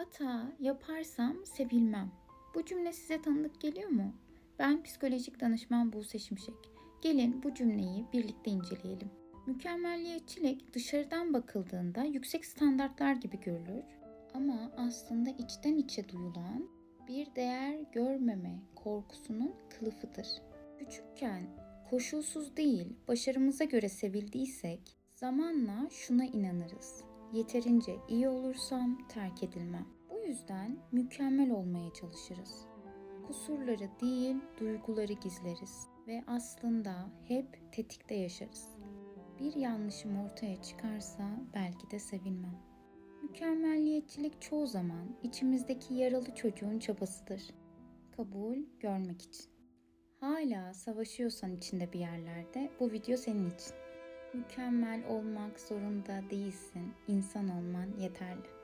Hata yaparsam sevilmem. Bu cümle size tanıdık geliyor mu? Ben psikolojik danışman Buse Şimşek. Gelin bu cümleyi birlikte inceleyelim. Mükemmelliyetçilik dışarıdan bakıldığında yüksek standartlar gibi görülür. Ama aslında içten içe duyulan bir değer görmeme korkusunun kılıfıdır. Küçükken koşulsuz değil, başarımıza göre sevildiysek zamanla şuna inanırız. Yeterince iyi olursam terk edilmem. Bu yüzden mükemmel olmaya çalışırız. Kusurları değil, duyguları gizleriz ve aslında hep tetikte yaşarız. Bir yanlışım ortaya çıkarsa belki de sevilmem. Mükemmelliyetçilik çoğu zaman içimizdeki yaralı çocuğun çabasıdır. Kabul görmek için. Hala savaşıyorsan içinde bir yerlerde bu video senin için. Mükemmel olmak zorunda değilsin. İnsan olman yeterli.